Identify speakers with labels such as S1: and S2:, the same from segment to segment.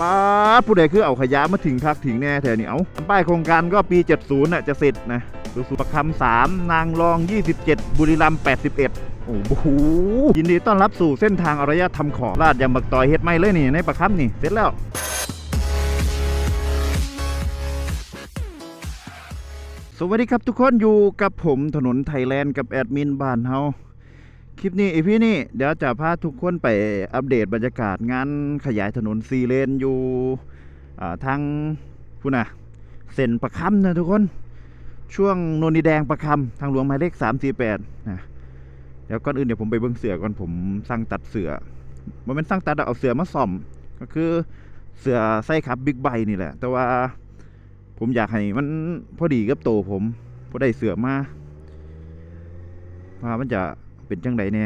S1: ป้าผู้ใดคือเอาขยะมาถึงคักถึงแน่แถวนี้เอาป้ายโครงการก็ปี 70น่ะจะเสร็จนะดูสุประคำสามนางรอง 27 บุรีรัมย์81 โอ้โหยินดีต้อนรับสู่เส้นทางอารยธรรมของลาดยางบักตอยเฮ็ดไม่เลยนี่ในประคำนี่เสร็จแล้วสวัสดีครับทุกคนอยู่กับผมถนนไทยแลนด์กับแอดมินบ้านเฮา คลิปนี้อีพี่นี่เดี๋ยวจะพาทุกคนไปอัปเดตบรรยากาศงานขยายถนนซีเลนอยู่ทางพูนะเส้นประคำนะทุกคนช่วงโนนดิแดงประคำทางหลวงหมายเลข 348นะเดี๋ยวก่อนอื่นเดี๋ยวผมไปเบิ่งเสือก่อนผมสั่งตัดเสือมันเป็นสั่งตัดเอาเสือมาซ่อม ก็คือเสือไส้ขับบิ๊กไบนี่แหละ แต่ว่าผมอยากให้มันพอดีกับโตผมพอได้เสือมาว่ามันจะ เป็นจังไดแน่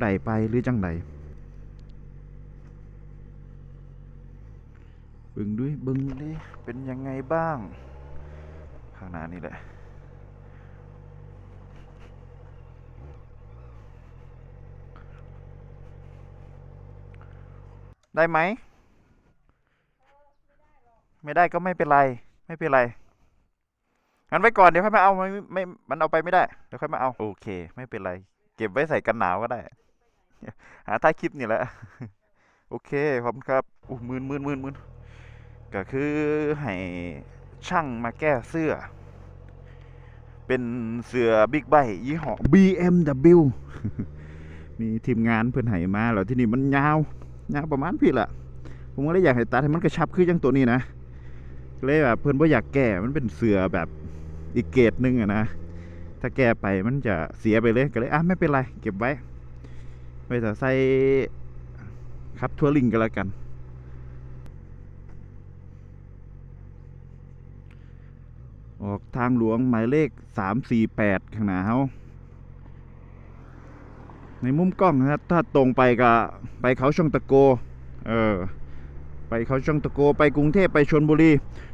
S1: ได้ไปหรือจังไดบึงด้วยบึงดิเป็นยังไงบ้าง ข้างหน้านี่แหละได้ไหม ไม่ได้ก็ไม่เป็นไร ไม่เป็นไร งั้นไว้ก่อนเดี๋ยวค่อยมาเอาไม่ไม่ มันเอาไปไม่ได้ เดี๋ยวค่อยมาเอา โอเค ไม่เป็นไร เก็บไว้ใส่กันหนาวก็ได้ หาท้ายคลิปนี่แหละ โอเคขอบคุณครับอู้มื่นมื่นมื่นมื่นก็คือให้ช่างมาแก้เสื้อ เป็นเสื้อบิ๊กไบยี่ห้อ BMW มีทีมงานเพื่อนให้มาแล้วที่นี่มันยาวยาวประมาณพี่ละผมก็เลยอยากให้ตัดให้มันกระชับขึ้นจังตัวนี้นะเลยแบบเพื่อนว่าอยากแก้มันเป็นเสือแบบอีกเกรดหนึงอะนะ ถ้าแก้ไปมันจะเสียไปเลยก็เลยอะไม่เป็นไร เก็บไว้ไว้แต่ใส่ครับทัวริงกันแล้วกัน ออกทางหลวงหมายเลขสามสี่แปดข้างหน้าเฮาในมุมกล้องนะถ้าตรงไปก็ไปเขาช่องตะโก เออ ไปเขาช่องตะโกไปกรุงเทพไปชนบุรี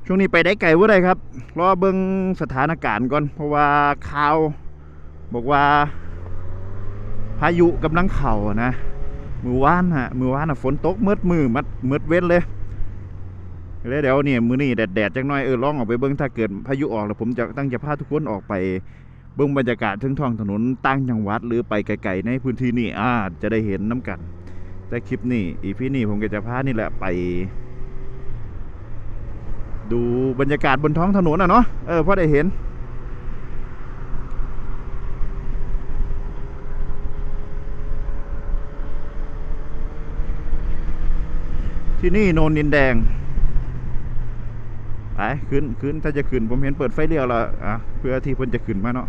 S1: ช่วงนี้ไปได้ไกลว่าไรครับรอเบิ่งสถานการณ์ก่อน เพราะว่าข่าวบอกว่า พายุกำลังเข่านะมือว่านฮะมือว่านอะฝนตกมืดมือมัดมืดเว้นเลยเลยเดี๋ยวเนี่ยมือนี่แดดแดดจังน้อยเออลองออกไปเบิ่งถ้าเกิดพายุออกแล้วผมจะตั้งจะพาทุกคนออกไปเบิ่งบรรยากาศทึงท้องถนนต่างจังหวัดหรือไปไกลๆในพื้นที่นี่อ่าจะได้เห็นน้ำกัน แต่คลิปนี้อีพี่นี่ผมก็จะพานี่แหละไป ดูบรรยากาศบนท้องถนนอะเนาะเออพอได้เห็น ที่นี่โนนดินแดงไปขึ้นขึ้นถ้าจะขึ้นผมเห็นเปิดไฟเลี้ยวแล้วอะเพื่อที่เพิ่นจะขึ้นมาเนาะ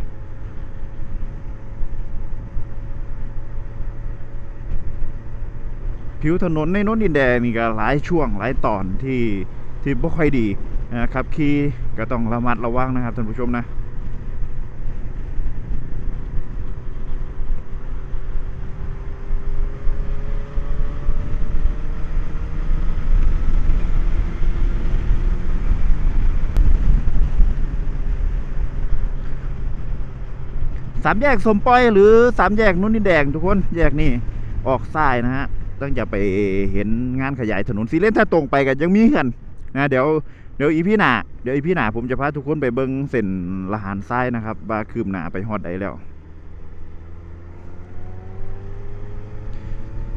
S1: ผิวถนนในโน้นดินแดงนี่ก็หลายช่วงหลายตอนที่ที่บ่ค่อยดีนะครับขี่ก็ต้องระมัดระวังนะครับท่านผู้ชมนะสามแยกสมปอยหรือสามแยกนุ่นดินแดงทุกคนแยกนี่ออกซ้ายนะฮะ ต้องจะไปเห็นงานขยายถนนสีเลนถ้าตรงไปก็ยังมีกันนะเดี๋ยวเดี๋ยวอีพี่หนาเดี๋ยวอีพี่หนาผมจะพาทุกคนไปเบิ้งเส้นละหานซ้ายนะครับว่าคืบหนาไปฮอดใดแล้ว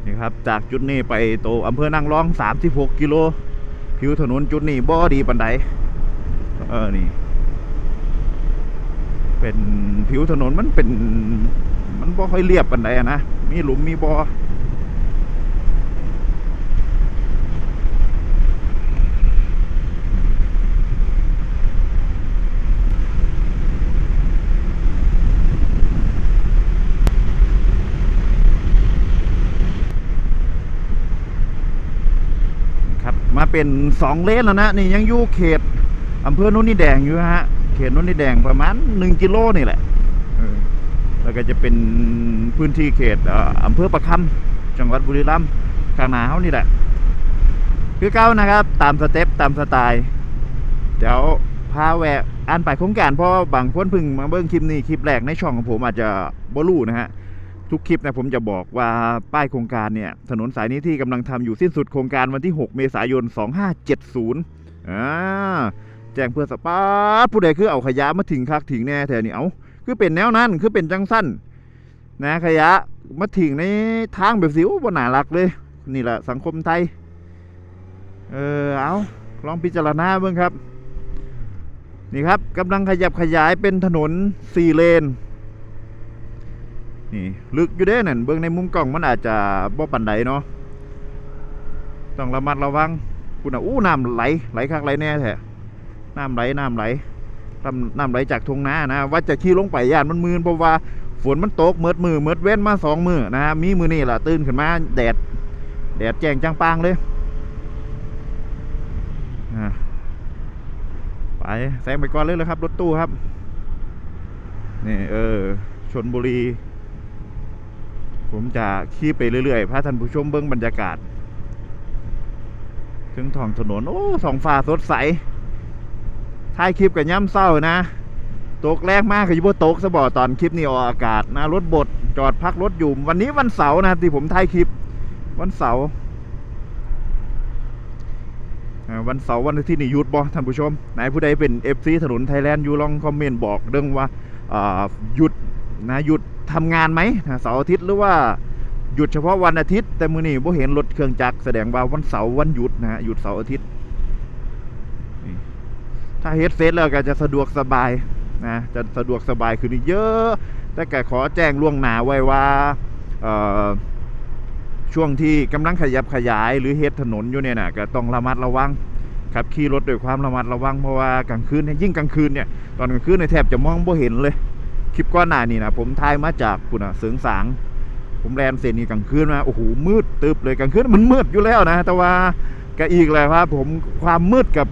S1: นี่ครับจากจุดนี้ไปโตอำเภอนางรอง 36 กิโล ผิวถนนจุดนี้บ่ดีปันใดเออนี่ เป็นผิวถนนมันเป็น มันบ่ค่อยเรียบปันใดนะ มีหลุมมีบ่อ เป็นสองเลนแล้วนะนี่ยังอยู่เขตอำเภอโนุ่นนี่แดงอยู่ฮะเขตโนุ่นนี่แดงประมาณหนึ่งกิโลนี่แหละแล้วก็จะเป็นพื้นที่เขตอำเภอประคำจังหวัดบุรีรัมย์ข้างหน้าเขานี่แหละคือเก้านะครับ ตามสเต็ปตามสไตล์เดี๋ยวพาแวะอ่านไปโครงการเพราะบางคนพึ่งมาเบิ่งคลิปนี้คลิปแรกในช่องของผมอาจจะบ่รู้นะฮะ ทุกคลิปนะผมจะบอกว่าป้ายโครงการเนี่ย ถนนสายนี้ที่กำลังทำอยู่สิ้นสุดโครงการวันที่ 6 เมษายน 2570อ่าแจ้งเพื่อสปาร์ตผู้ใดคือเอาขยะมาถึงคักถึงแน่แถวนี้เอาคือเป็นแนวนั้นคือเป็นจังสั้นนะขยะมาถึงในทางแบบสิวบนหนารักเลย นี่แหละสังคมไทย เออเอาลองพิจารณาเบิ่งครับ นี่ครับกำลังขยับขยายเป็นถนนสี่เลน นี่ลึกอยู่เด้นั่นเบื้องในมุมกล้องมันอาจจะบ่ปันใดเนาะต้องระมัดระวังคุณอะอู้น้ำไหลไหลคักไหลแน่แท้น้ำไหลน้ำไหลน้ำน้ำไหลจากทงนานะว่าจะขี่ลงไปย่านมันมืนเพราะว่าฝนมันตกเมิดมือเมิดเว้นมาสองมือนะมีมือนี่แหละตื่นขึ้นมาแดดแดดแจ้งจังปางเลยไปแซงไปก่อนเลยเลยครับ รถตู้ครับนี่เออชนบุรี ผมจะขี่ไปเรื่อยๆพาท่านผู้ชมเบิ้งบรรยากาศ ถึงท้องถนน โอ้สองฟ้าสดใสถ่ายคลิปกับย่ำเศร้านะ ตกแรงมากคือว่าตกสบอตอนคลิปนี้ออกอากาศนะรถบดจอดพักรถอยู่ วันนี้วันเสาร์นะที่ผมถ่ายคลิป วันเสาร์วันเสาร์วันทิตย์นี่หยุดบ่ท่านผู้ชมไหนผู้ใดเป็น FC ถนนไทยแลนด์อยู่ลองคอมเมนต์บอกเรื่องว่าหยุดนะหยุด ทำงานไหมนะเสาร์อาทิตย์หรือว่าหยุดเฉพาะวันอาทิตย์ แต่มือนี้บ่เห็นรถเครื่องจักรแสดงว่าวันเสาร์วันหยุดนะฮะหยุดเสาร์อาทิตย์นี่ถ้าเฮดเฟซแล้วก็จะสะดวกสบายนะจะสะดวกสบายขึ้นเยอะ แต่ก็ขอแจ้งล่วงหน้าไว้ว่าช่วงที่กำลังขยับขยายหรือเฮ็ดถนนอยู่เนี่ยนะก็ต้องระมัดระวังขับขี่รถด้วยความระมัดระวังเพราะว่ากลางคืนเนี่ยยิ่งกลางคืนเนี่ยตอนกลางคืนเนี่ยแทบจะมองบ่เห็นเลย คลิปก้อนหน้านี่นะผมถ่ายมาจากปุ่นอะเสริงสาง ผมแลนเส้นนี้กลางคืนมาโอ้โหมืดตึบเลยกลางคืนมันมืดอยู่แล้วนะ แต่ว่าก็อีกแหละครับผมความมืดกับ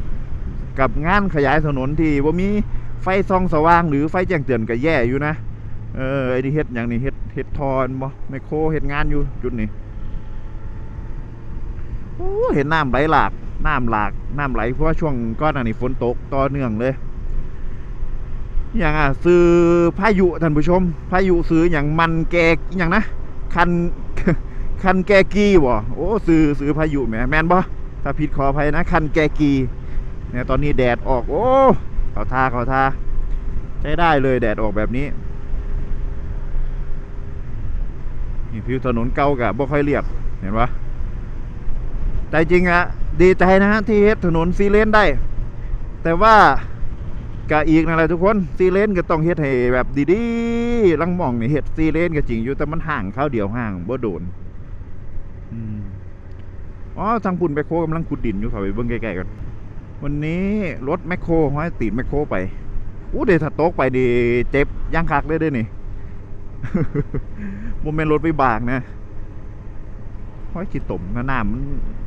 S1: กับงานขยายถนนที่ว่ามีไฟส่องสว่างหรือไฟแจ้งเตือนก็แย่อยู่นะเออไอ้นี่เฮ็ดอย่างนี้เฮ็ดเฮ็ดทอนบ่ไมโครเฮ็ดงานอยู่จุดนี้โอ้เห็นน้ำไหลหลากน้ำหลากน้ำไหลเพราะว่าช่วงก้อนอันนี้ฝนตกต่อเนื่องเลย อย่างอะซื้อพายุท่านผู้ชมพายุซื้ออย่างมันแกอย่างนะคันคันแกกีบ่โอ้ซื้อซื้อพายุแหมแมนบ่ถ้าผิดขออภัยนะ คันแกกีเนี่ยตอนนี้แดดออก โอ้เขาทาเขาทาใช้ได้เลยแดดออกแบบนี้นี่ผิวถนนเก่ากับบ่ค่อยเรียบเห็นปะแต่จริงอะดีใจนะฮะที่เฮ็ดถนนซีเลนได้ แต่ว่า กะอีกนั่นแหละทุกคนซีเลนก็ต้องเฮ็ดให้แบบดีๆลังมองนี่เฮ็ดซีเลนก็จริงอยู่แต่มันห่างเข้าเดียวห่างบ่โดนอ๋อทางปุ่นแมคโครกำลังขุดดินอยู่เขาไปเบิ่งใกล้ๆกันวันนี้รถแมคโครห้อยตีนแมคโครไปอู้เดี๋ยวถ้าตกไปดิเจ็บย่างคักเลยด้อนี่โมเมนรถไปบากนะห้อยขี้ตมนะน้ำมัน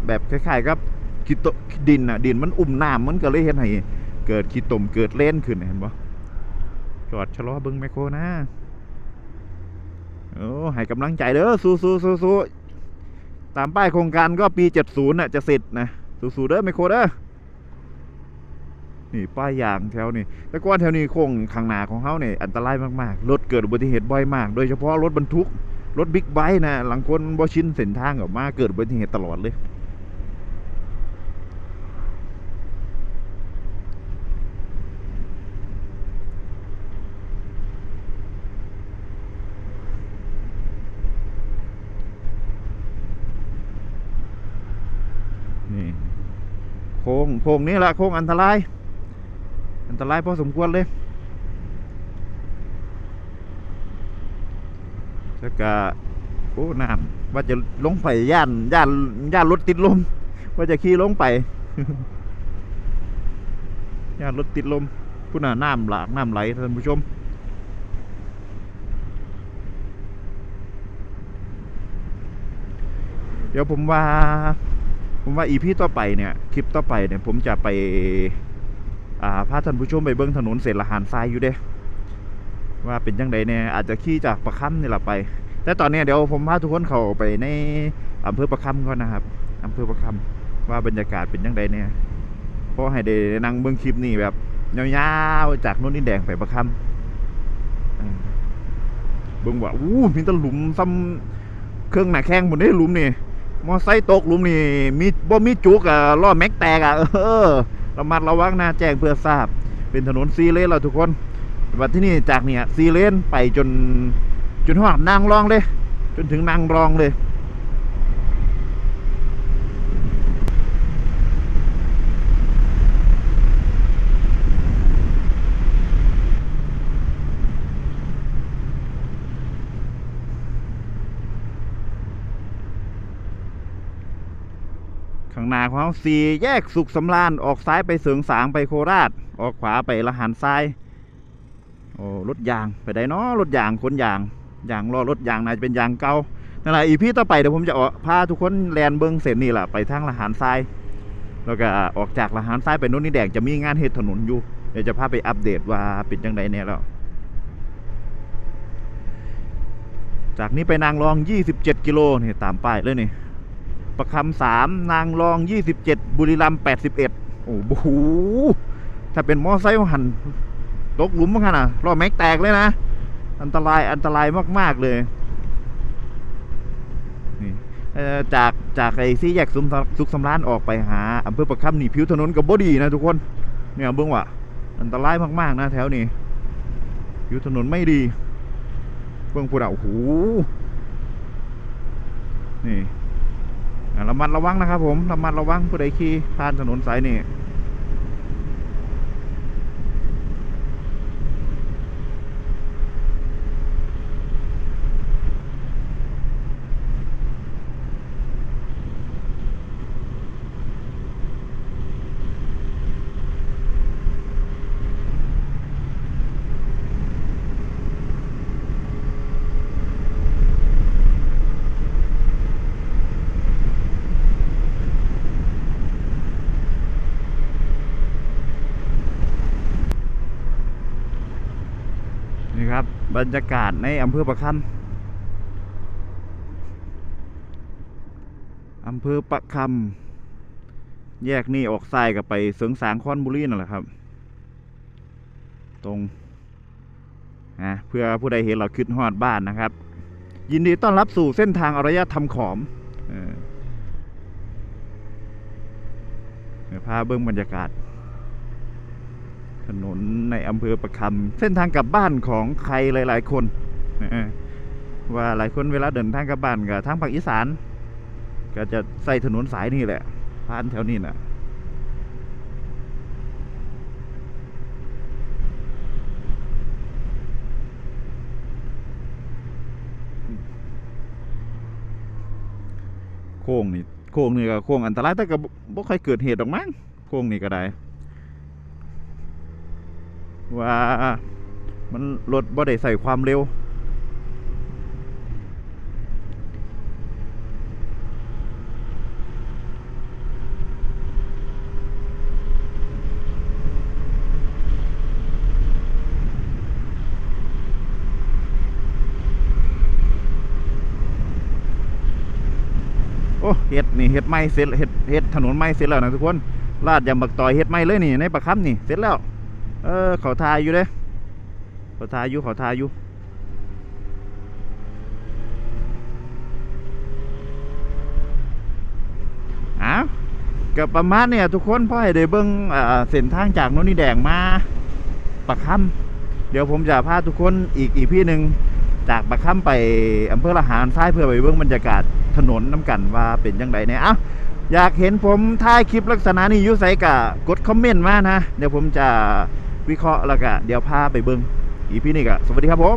S1: แบบคล้ายๆกับขี้ตดินอะ ดินมันอุ่มน้ำมันก็เลยเห็นให้ เกิดขี้ตมเกิดเล่นขึ้นเห็นปะจอดชะลอเบิ้งไมโครนะโอ้ให้กำลังใจเด้อสู้สู้สู้สู้ตามป้ายโครงการก็ปีเจ็ดศูนย์น่ะจะเสร็จนะสู้สู้เด้อไมโครเด้อนี่ป้ายยางแถวนี้แต่ก่อนแถวนี้โค้งข้างหน้าของเขาเนี่ยอันตรายมากๆรถเกิดอุบัติเหตุบ่อยมาก โดยเฉพาะรถบรรทุกรถบิ๊กไบค์นะหลังคนบ่ชินเส้นทางออกมาเกิดอุบัติเหตุตลอดเลย นี่โค้ งโค้งนี้แหละโค้งอันตราย อันตรายพอสมควรเลยแล้วก็โอ้น้ำว่าจะลงไปย่านย่านย่านรถติดลม ว่าจะขี่ลงไปย่านรถติดลมผู้น่ะน้ำหลากน้ำไหลท่านผู้ชมเดี๋ยวผมว่า ผมว่าอีพีต่อไปเนี่ยคลิปต่อไปเนี่ยผมจะไปอ่าพาท่านผู้ชมไปเบิ้งถนนเศษละหานทรายอยู่เด้ว่าเป็นยังไงเนี่ยอาจจะขี่จากประคัมนี่แหละไป แต่ตอนนี้เดี๋ยวผมพาทุกคนเข้าไปในอำเภอประคัมก่อนนะครับอำเภอประคัมว่าบรรยากาศเป็นยังไงเนี่ยเพราะให้ได้นั่งเบิ้งคลิปนี่แบบยาวๆจากโน้นอินแดงไปประคัมเออบิ่งว่าอู้มีตะหลุมซ้ำเครื่องหน้าแข้งหมดเลยหลุมนี่ มอไซค์ตกหลุมนี่มีบ่มีจุกอะล้อแม็กแตกอะเออระมัดระวังนะแจ้งเพื่อทราบ เป็นถนนซีเลนเราทุกคนวันที่นี่จากเนี่ยซีเลนไปจนจนหอดนางรองเลย จนถึงนางรองเลย ข้างหน้าของเราสี่แยกสุขสำราญออกซ้ายไปเสริงสางไปโคราช ออกขวาไปละหันซ้ายโอ้รถยางไปได้เนาะรถยางคนยางยางล้อรถยางน่าจะเป็นยางเก่านั่นแหละอีพี่ต่อไปเดี๋ยวผมจะออกพาทุกคนแลนเบิงเส้นนี่แหละไปทางละหันซ้ายแล้วก็ออกจากละหันซ้ายไปโน่นนี่แดงจะมีงานเฮ็ดถนนอยู่เดี๋ยวจะพาไปอัปเดตว่าเป็นจังไดเนี่ยแล้วจากนี้ไปนางรอง 27 กิโลนี่ตามป้ายเลยนี่ ประคำสามนางรองยี่สิบเจ็ดบุรีรัมย์แปดสิบเอ็ดโอ้โหถ้าเป็นมอไซค์หันตกหลุมมั้งขนาดล้อแม็กแตกเลยนะ อันตรายอันตรายมาก ๆ เลยนี่จากจากไอ้ซี่แยกสุมสุขสำรานออกไปหาอำเภอประคำนี่ผิวถนนกับบดีนะทุกคน เนี่ยเบื้องว่าอันตรายมาก ๆ นะ แถวนี้ผิวถนนไม่ดี เบื้องพูดอะโอ้โหนี่ ระมัดระวังนะครับผมระมัดระวังผู้ใดขี่ผ่านถนนสายนี้นี่ครั บรรยากาศในอำเภอประคำอำเภอประคำแยกนี่ออกซ้ายกับไปเสริงสางคอนบุรีนั่นแหละครับ ตรงนะเพื่อผู้ใดเห็นเราขึ้นฮอดบ้านนะครับ ยินดีต้อนรับสู่เส้นทางอารยธรรมขอมเออพาเบิ้งบรรยากาศ ถนนในอำเภอประคำเส้นทางกลับบ้านของใครหลาย ๆ คนว่าหลายคนเวลาเดินทางกลับบ้านกับทางภาคอีสาน ก็จะใส่ถนนสายนี่แหละผ่านแถวนี้นะโค้งนี่โค้งนี่ก็โค้งอันตรายแต่ก็บ่ค่อยเกิดเหตุหรอกมั้งโค้งนี่ก็ได้ ว่ามันรถบ่ได้ใส่ความเร็ว โอ้เฮ็ดนี่เฮ็ดไม่เสร็จเฮ็ดเฮ็ดถนนไม่เสร็จแล้วนะทุกคนลาดยำบักต่อยเฮ็ดไม่เลยนี่ในประคำนี่เสร็จแล้ว เออเขาทายอยู่เด้เขาทายอยู่เขาทายอยู่อ้าวกับประมาณเนี่ยทุกคนพ่อให้ได้เบิ้งอ่าเส้นทางจากโน่นนี่แดงมาประคำเดี๋ยวผมจะพาทุกคนอีกอีพี่หนึ่งจากประคำไปอำเภอละหารซ้ายเพื่อไปเบิ้งบรรยากาศถนนน้ำกันว่าเป็นยังไงเนี่ยอ้าอยากเห็นผมถ่ายคลิปลักษณะนี้ยุ่ใส่กะกดคอมเมนต์มานะ เดี๋ยวผมจะ วิเคราะห์แล้วก็เดี๋ยวพาไปเบิ้งอีพี่นี่กะสวัสดีครับผม